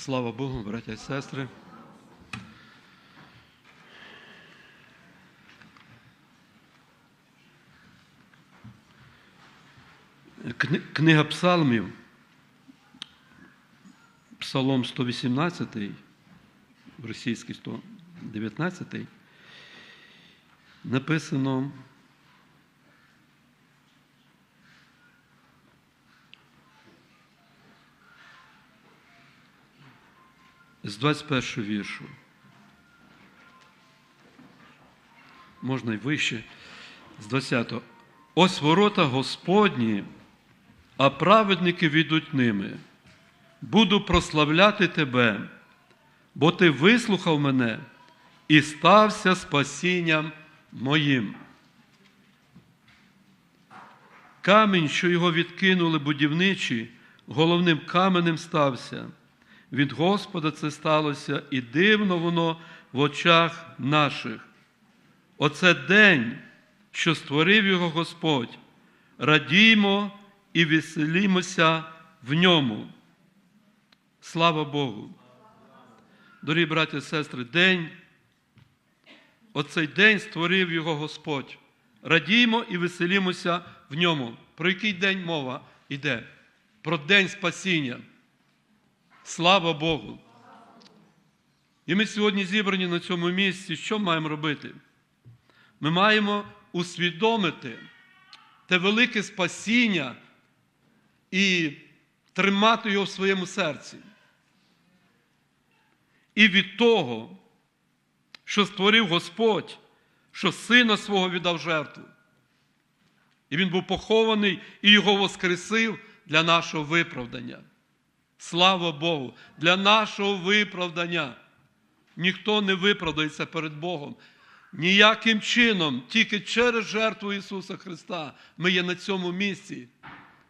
Слава Богу, браття і сестри. Книга Псалмів, Псалом 118, російський 119, написано з 21 віршу. Можна й вище, з 20. Ось ворота Господні, а праведники відуть ними. Буду прославляти тебе, бо ти вислухав мене і стався спасінням моїм. Камінь, що його відкинули будівничі, головним каменем стався. Від Господа це сталося, і дивно воно в очах наших. Оце день, що створив його Господь. Радіймо і веселімося в ньому. Слава Богу. Дорогі браті і сестри, день, оцей день створив його Господь. Радіймо і веселімося в ньому. Про який день мова йде? Про день спасіння. Слава Богу! І ми сьогодні зібрані на цьому місці. Що маємо робити? Ми маємо усвідомити те велике спасіння і тримати його в своєму серці. І від того, що створив Господь, що Сина свого віддав жертву. І Він був похований і його воскресив для нашого виправдання. Слава Богу, для нашого виправдання. Ніхто не виправдається перед Богом. Ніяким чином, тільки через жертву Ісуса Христа ми є на цьому місці.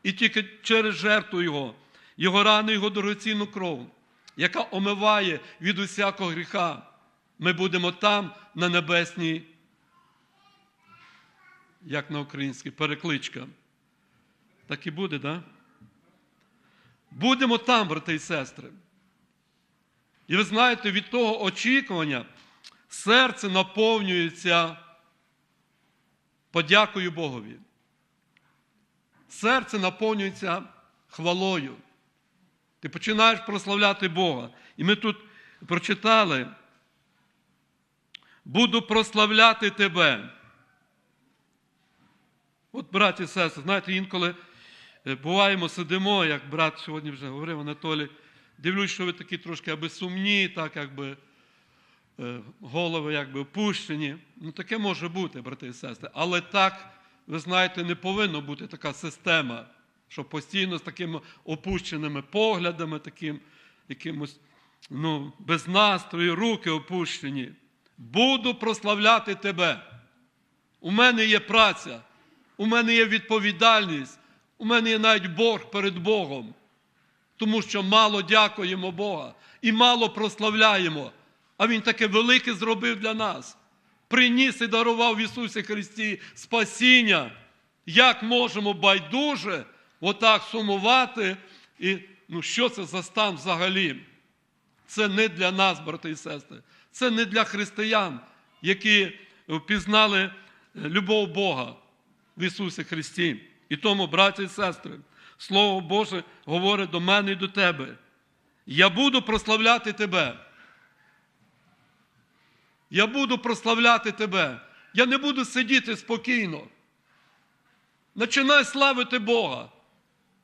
І тільки через жертву Його, Його рану, Його дорогоцінну кров, яка омиває від усякого гріха, ми будемо там, на небесній, як на українській, перекличка. Так і буде, так? Да? Будемо там, брати і сестри. І ви знаєте, від того очікування серце наповнюється подякою Богові. Серце наповнюється хвалою. Ти починаєш прославляти Бога. І ми тут прочитали: буду прославляти тебе. От, браті і сестри, знаєте, інколи. Е, буваємо, сидимо, як брат сьогодні вже говорив Анатолій, дивлюсь, що ви такі трошки аби сумні, так якби е, голови якби опущені. Ну, таке може бути, брати і сестри. Але так, ви знаєте, не повинна бути така система, що постійно з такими опущеними поглядами, таким якимось ну, без настрою, руки опущені. Буду прославляти тебе. У мене є праця, у мене є відповідальність. У мене є навіть борг перед Богом, тому що мало дякуємо Бога і мало прославляємо. А Він таке велике зробив для нас. Приніс і дарував в Ісусі Христі спасіння. Як можемо байдуже отак сумувати? І ну, що це за стан взагалі? Це не для нас, брати і сестри. Це не для християн, які впізнали любов Бога в Ісусі Христі. І тому, браті і сестри, Слово Боже говорить до мене і до тебе. Я буду прославляти тебе. Я буду прославляти тебе. Я не буду сидіти спокійно. Починай славити Бога.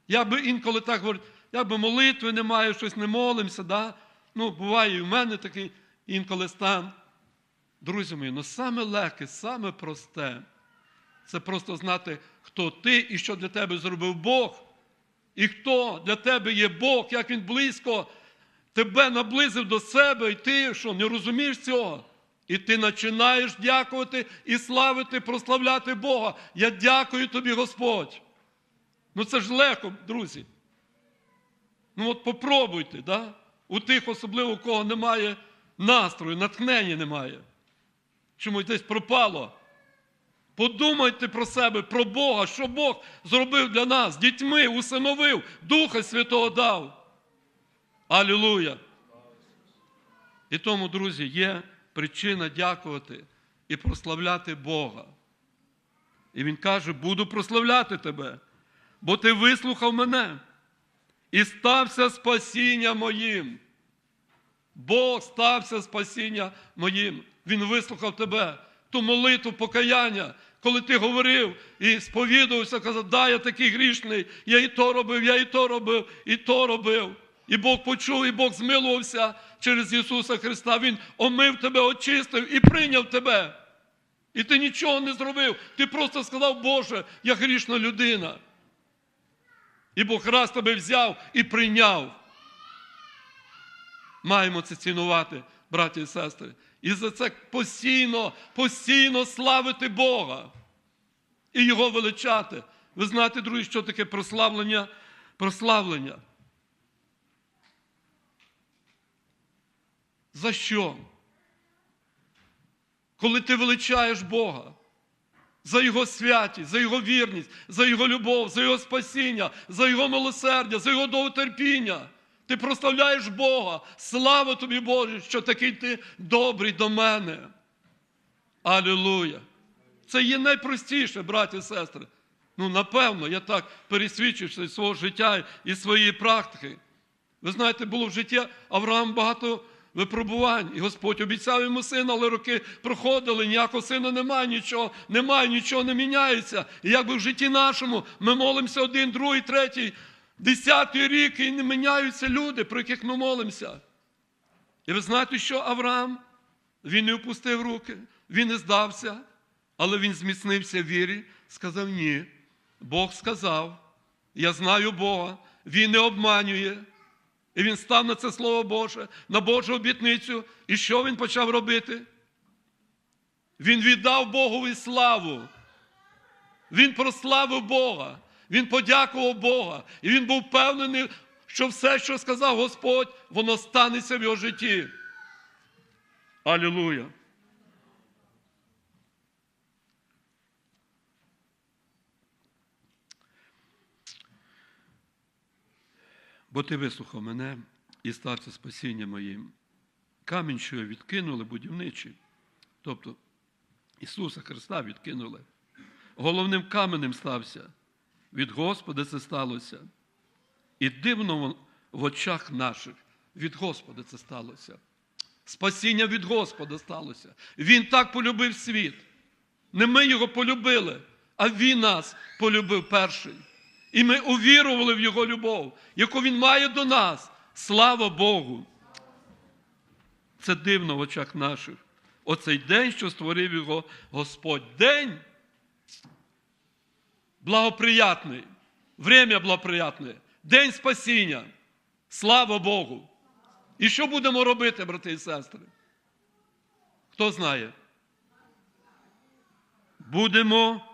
Я би інколи так говорю, я би молитви не маю, щось не молимося. Да? Ну, буває і в мене такий інколи стан. Друзі мої, ну саме легке, саме просте це просто знати, хто ти і що для тебе зробив Бог. І хто для тебе є Бог, як Він близько тебе наблизив до себе, і ти що, не розумієш цього? І ти починаєш дякувати і славити, прославляти Бога. Я дякую тобі, Господь. Ну це ж легко, друзі. Ну от попробуйте, да? у тих, особливо, у кого немає настрою, натхнення немає. Чомусь десь пропало. Подумайте про себе, про Бога, що Бог зробив для нас, дітьми, усиновив, Духа Святого дав. Алілуя! І тому, друзі, є причина дякувати і прославляти Бога. І він каже: буду прославляти тебе, бо ти вислухав мене і стався спасіння моїм. Бог стався спасіння моїм. Він вислухав тебе, ту молитву покаяння, коли ти говорив і сповідувався, казав, да, я такий грішний, я і то робив, я і то робив, і то робив. І Бог почув, і Бог змилувався через Ісуса Христа. Він омив тебе, очистив і прийняв тебе. І ти нічого не зробив. Ти просто сказав, Боже, я грішна людина. І Бог раз тебе взяв і прийняв. Маємо це цінувати, браті і сестри. І за це постійно, постійно славити Бога і Його величати. Ви знаєте, друзі, що таке прославлення? Прославлення. За що? Коли ти величаєш Бога за Його святість, за Його вірність, за Його любов, за Його спасіння, за Його милосердя, за Його довготерпіння. Ти прославляєш Бога. Слава тобі, Боже, що такий ти добрий до мене. Алілуя! Це є найпростіше, браті і сестри. Ну, напевно, я так пересвідчився із свого життя і своєї практики. Ви знаєте, було в житті Авраам багато випробувань, і Господь обіцяв йому сина, але роки проходили, ніякого сина немає, нічого, немає, нічого не міняється. І якби в житті нашому ми молимося один, другий, третій, десятий рік, і не міняються люди, про яких ми молимося. І ви знаєте, що Авраам? Він не опустив руки, він не здався, але він зміцнився в вірі, сказав ні. Бог сказав, я знаю Бога, Він не обманює. І він став на це Слово Боже, на Божу обітницю. І що він почав робити? Він віддав Богові славу. Він прославив Бога. Він подякував Бога. І він був впевнений, що все, що сказав Господь, воно станеться в його житті. Алілуя! Бо ти вислухав мене і стався спасіння моїм. Камінь, що відкинули, будівничий. Тобто Ісуса Христа відкинули. Головним каменем стався. Від Господа це сталося. І дивно в очах наших від Господа це сталося. Спасіння від Господа сталося. Він так полюбив світ. Не ми його полюбили, а Він нас полюбив перший. І ми увірували в Його любов, яку Він має до нас. Слава Богу! Це дивно в очах наших. Оцей день, що створив його Господь. День благоприятний, время благоприятне, день спасіння. Слава Богу! І що будемо робити, брати і сестри? Хто знає? Будемо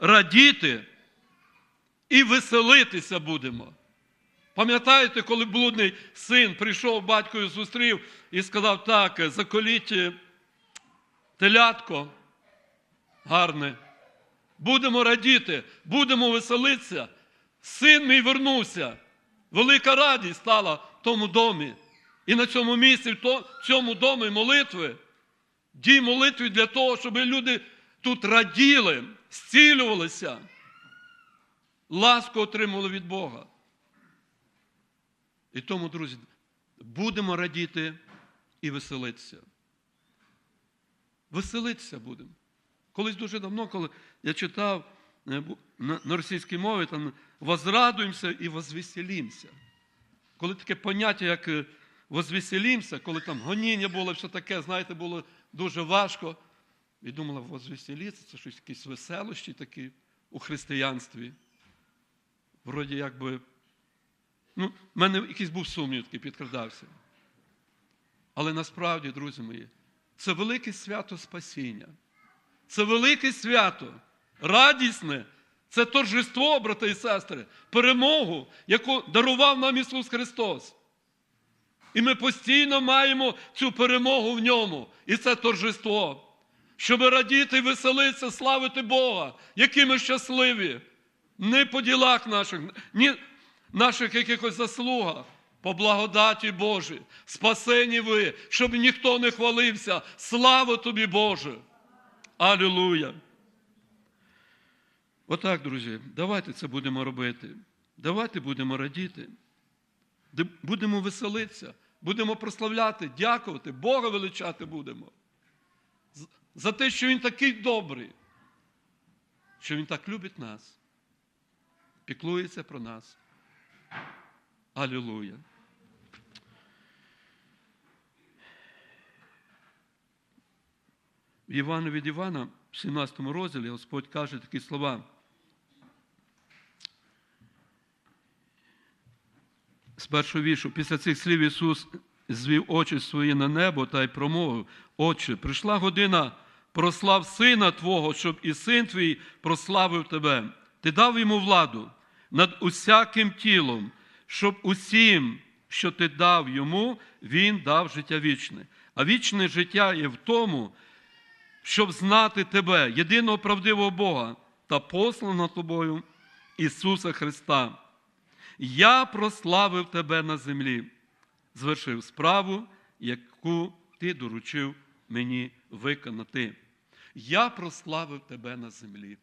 радіти і веселитися будемо. Пам'ятаєте, коли блудний син прийшов батькою зустрів і сказав, так, заколіть телятко гарне. Будемо радіти, будемо веселитися. Син мій вернувся. Велика радість стала в тому домі. І на цьому місці, в цьому домі молитви, дій молитви для того, щоб люди тут раділи, зцілювалися, ласку отримували від Бога. І тому, друзі, будемо радіти і веселитися. Веселитися будемо. Колись дуже давно, коли я читав на російській мові, там возрадуємося і возвеселімося. Коли таке поняття, як возвеселімося, коли там гоніння було, все таке, знаєте, було дуже важко. І думала, возвеселіться, це щось якісь веселощі такі у християнстві. Вроді якби. Ну, в мене якийсь був сумнів такий підкрадався. Але насправді, друзі мої, це велике свято спасіння. Це велике свято, радісне, це торжество, брати і сестри, перемогу, яку дарував нам Ісус Христос. І ми постійно маємо цю перемогу в ньому. І це торжество. Щоб радіти веселитися, славити Бога, які ми щасливі. Не по ділах наших, ні наших якихось заслугах, по благодаті Божій, спасені ви, щоб ніхто не хвалився. Слава тобі, Боже! Алілуя! Отак, друзі, давайте це будемо робити. Давайте будемо радіти. Будемо веселитися, будемо прославляти, дякувати, Бога величати будемо. За те, що Він такий добрий, що Він так любить нас, піклується про нас. Алілуя. Івана від Івана, в 17 розділі, Господь каже такі слова. З першого віршу, після цих слів Ісус звів очі свої на небо та й промовив: Отче, прийшла година, прослав Сина Твого, щоб і син твій прославив Тебе. Ти дав йому владу над усяким тілом, щоб усім, що ти дав йому, він дав життя вічне. А вічне життя є в тому, щоб знати Тебе, єдиного правдивого Бога та посланого Тобою Ісуса Христа. Я прославив Тебе на землі, звершив справу, яку Ти доручив мені виконати. Я прославив Тебе на землі.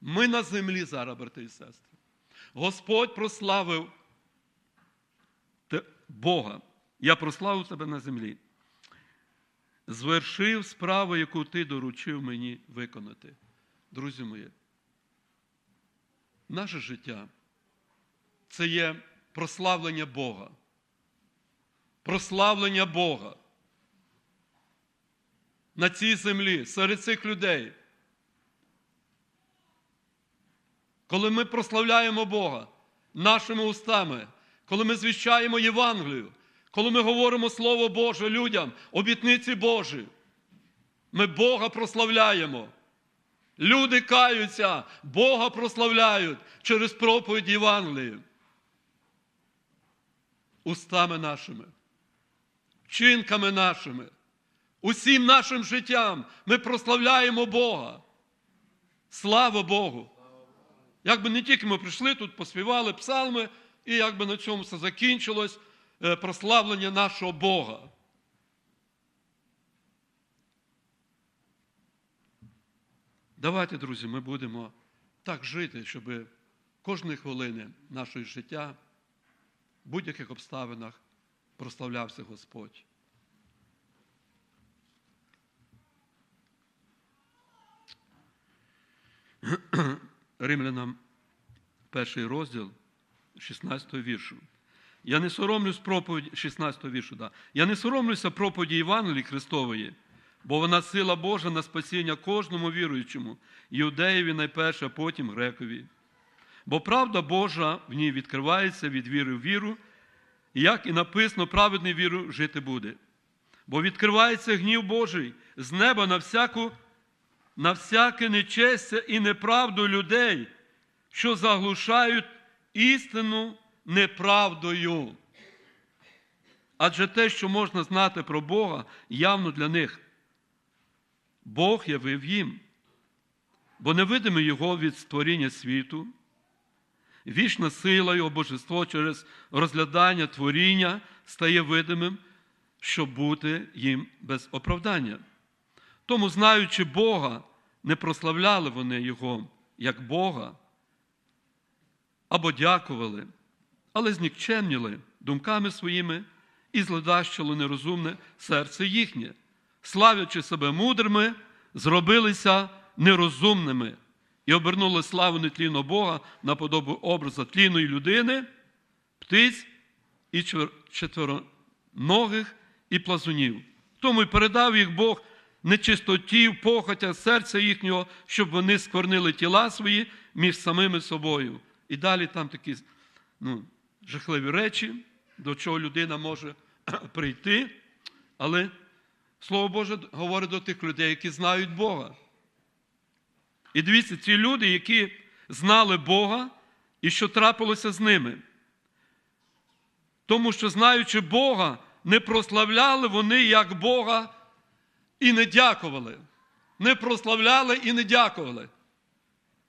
Ми на землі зараз, брати і сестри. Господь прославив Бога. Я прославив тебе на землі. Звершив справу, яку ти доручив мені виконати. Друзі мої, наше життя це є прославлення Бога. Прославлення Бога. На цій землі, серед цих людей. Коли ми прославляємо Бога нашими устами, коли ми звіщаємо Євангелію, коли ми говоримо Слово Боже людям, обітниці Божі, ми Бога прославляємо. Люди каються, Бога прославляють через проповідь Євангелії. Устами нашими, вчинками нашими, усім нашим життям ми прославляємо Бога. Слава Богу! Якби не тільки ми прийшли тут, поспівали псалми, і якби на цьому все закінчилось прославлення нашого Бога. Давайте, друзі, ми будемо так жити, щоб кожної хвилини нашого життя в будь-яких обставинах прославлявся Господь. Римлянам перший розділ 16 віршу. Я не соромлюсь проповіді 16 віршу, да. Я не соромлюся проповіді Євангелії Христової, бо вона сила Божа на спасіння кожному віруючому, іудеєві найперше, а потім грекові. Бо правда Божа в ній відкривається від віри в віру, і як і написано, праведний віру жити буде. Бо відкривається гнів Божий з неба на всяку на всяке нечестя і неправду людей, що заглушають істину неправдою. Адже те, що можна знати про Бога, явно для них. Бог явив їм, бо невидиме Його від створіння світу, вічна сила Його божество через розглядання творіння стає видимим, щоб бути їм без оправдання. Тому, знаючи Бога, не прославляли вони Його як Бога або дякували, але знікчемніли думками своїми і зледащило нерозумне серце їхнє, славячи себе мудрими, зробилися нерозумними і обернули славу нетлінного Бога на подобу образа тлінної людини, птиць і четвероногих і плазунів. Тому й передав їх Бог нечистотів, похотя серця їхнього, щоб вони сквернили тіла свої між самими собою. І далі там такі ну, жахливі речі, до чого людина може прийти. Але Слово Боже говорить до тих людей, які знають Бога. І дивіться, ці люди, які знали Бога, і що трапилося з ними. Тому що, знаючи Бога, не прославляли вони як Бога і не дякували. Не прославляли і не дякували.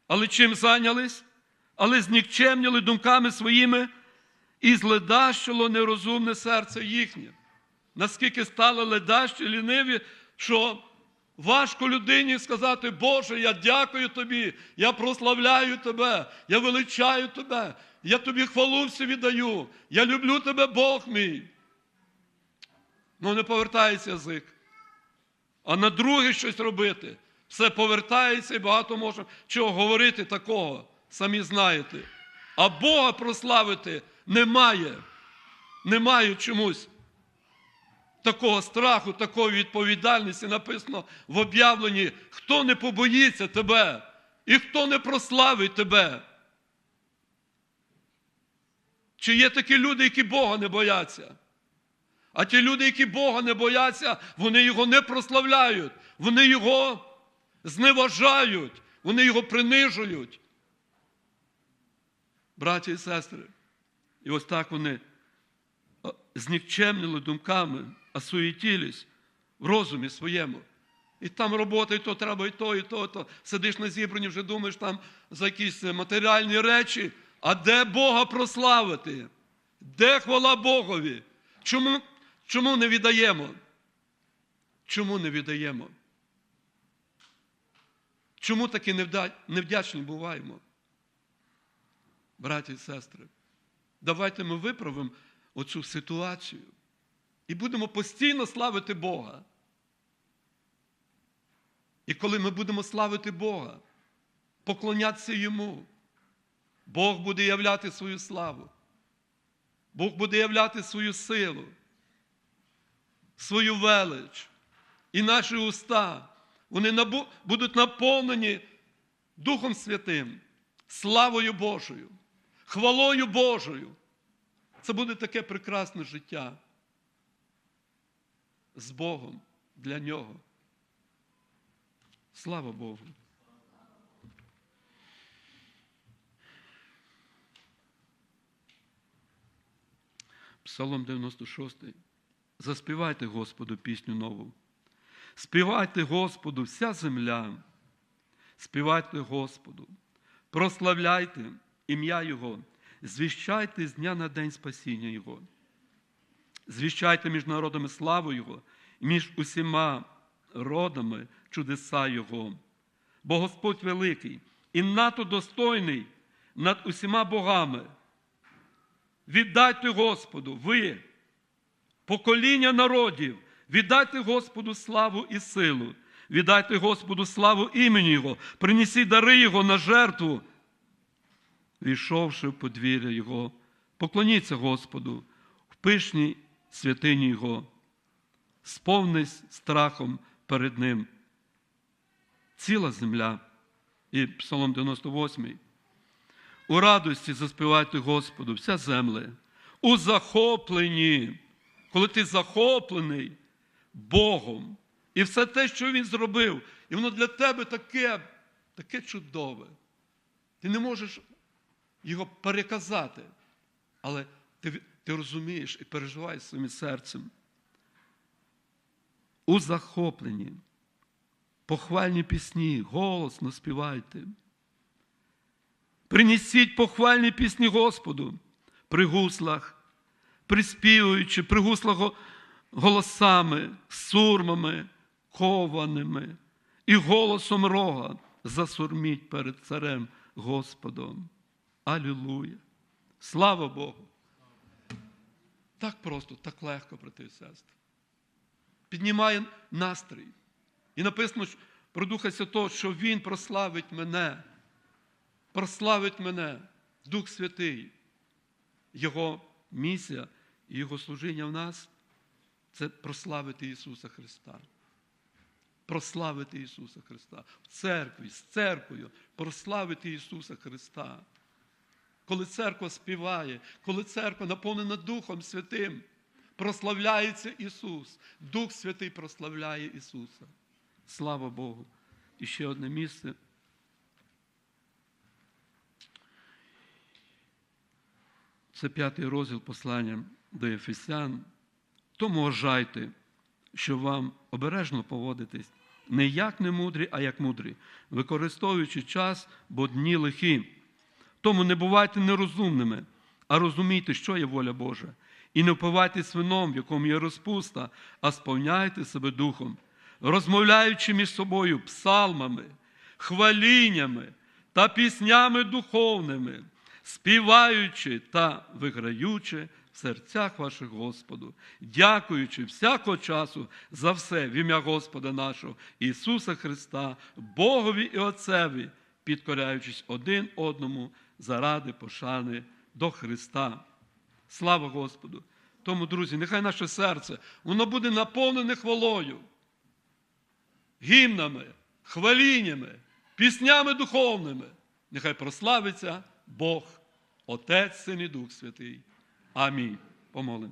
Але чим зайнялись? Але знікчемніли думками своїми і зледащило нерозумне серце їхнє. Наскільки стали ледащі, ліниві, що важко людині сказати, Боже, я дякую тобі, я прославляю тебе, я величаю тебе, я тобі хвалу всю віддаю, я люблю тебе, Бог мій. Ну не повертається язик. А на друге щось робити. Все повертається і багато може чого говорити такого, самі знаєте. А Бога прославити немає. Немає чомусь такого страху, такої відповідальності написано в об'явленні, хто не побоїться тебе і хто не прославить тебе. Чи є такі люди, які Бога не бояться? А ті люди, які Бога не бояться, вони його не прославляють, вони його зневажають, вони його принижують. Браті і сестри, і ось так вони знікчемнили думками, а суетілись в розумі своєму. І там робота, і то треба, і то, і то, і то. Сидиш на зібранні, вже думаєш там за якісь е, матеріальні речі. А де Бога прославити? Де хвала Богові? Чому, чому не віддаємо? Чому не віддаємо? Чому такі невдячні буваємо? Браті і сестри, давайте ми виправимо оцю ситуацію і будемо постійно славити Бога. І коли ми будемо славити Бога, поклонятися Йому, Бог буде являти свою славу. Бог буде являти свою силу, свою велич. І наші уста, вони набу- будуть наповнені Духом Святим, славою Божою, хвалою Божою. Це буде таке прекрасне життя з Богом для нього. Слава Богу. Псалом 96. Заспівайте Господу пісню нову. Співайте Господу вся земля. Співайте Господу, прославляйте ім'я Його, звіщайте з дня на день спасіння Його. Звіщайте між народами славу Його, між усіма родами чудеса Його. Бо Господь великий і надто достойний над усіма богами. Віддайте Господу, ви, покоління народів, віддайте Господу славу і силу, віддайте Господу славу імені Його, принесіть дари Його на жертву, війшовши в подвір'я Його, поклоніться Господу в пишній святині Його, сповнись страхом перед Ним. Ціла земля. І Псалом 98. У радості заспівайте Господу, вся земля. У захопленні, коли ти захоплений Богом, і все те, що Він зробив, і воно для тебе таке, таке чудове. Ти не можеш його переказати, але ти, ти розумієш і переживаєш своїм серцем. У захопленні, похвальні пісні, голосно співайте. Принесіть похвальні пісні Господу при гуслах, приспівуючи, при гуслах голосами, сурмами, кованими і голосом рога засурміть перед царем Господом. Алілуя! Слава Богу! Так просто, так легко, брати і сестри. Піднімає настрій. І написано про Духа Святого, що Він прославить мене прославить мене Дух Святий. Його місія і Його служіння в нас це прославити Ісуса Христа. Прославити Ісуса Христа. В церкві, з церквою прославити Ісуса Христа. Коли церква співає, коли церква наповнена Духом Святим, прославляється Ісус. Дух Святий прославляє Ісуса. Слава Богу. І ще одне місце. Це п'ятий розділ послання до Ефесян. Тому вважайте, що вам обережно поводитись не як не мудрі, а як мудрі, використовуючи час, бо дні лихі. Тому не бувайте нерозумними, а розумійте, що є воля Божа. І не впивайтесь вином, в якому є розпуста, а сповняйте себе духом, розмовляючи між собою псалмами, хваліннями та піснями духовними, співаючи та виграючи в серцях ваших Господу, дякуючи всякого часу за все в ім'я Господа нашого Ісуса Христа, Богові і Отцеві, підкоряючись один одному заради пошани до Христа. Слава Господу! Тому, друзі, нехай наше серце воно буде наповнене хвалою, гімнами, хваліннями, піснями духовними. Нехай прославиться Бог, Отець, Син і Дух Святий. Амінь. Помолимося.